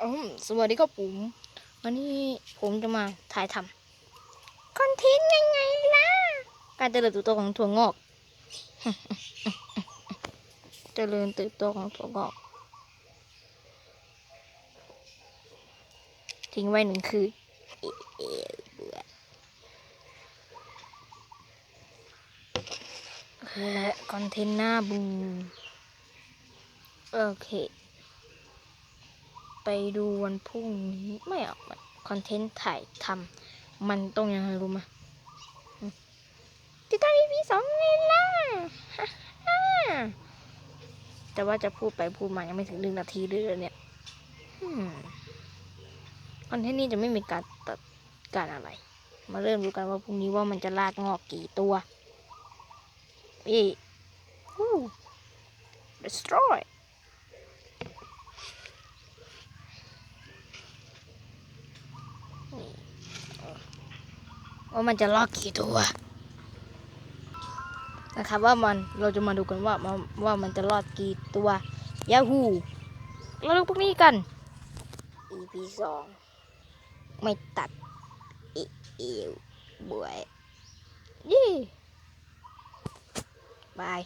อืมสวัสดีครับผมวันนี้ผมจะมาถ่ายทำคอนเทนต์ยังไงล่ะ การเจริญเติบโตของถั่วงอก เจริญเติบโตของถั่วงอก ทิ้งไว้หนึ่งคืนเบื่อและคอนเทนต์หน้าบู โอเค ไปดูวันพรุ่งนี้ไม่ออกคอนเทนต์ถ่ายทำมันต้องยังไงรู้ไหมติดตาม EP สองไงล่ะฮ่าฮ่าแต่ว่าจะพูดไปพูดมายังไม่ถึงหนึ่งนาทีเลยเนี่ยคอนเทนต์นี้จะไม่มีการตัดการอะไร มาเริ่มดูกันว่าพรุ่งนี้ว่ามันจะลากงอกกี่ตัวนี่อู้ destroy ว่ามันจะลอกกี่ตัว นะครับว่ามันเราจะมาดูกันว่ามันว่ามันจะรอดกี่ตัวยาฮูเราดูพวกนี้กัน EP สองไม่ตัดอีเอวบวยยี่บาย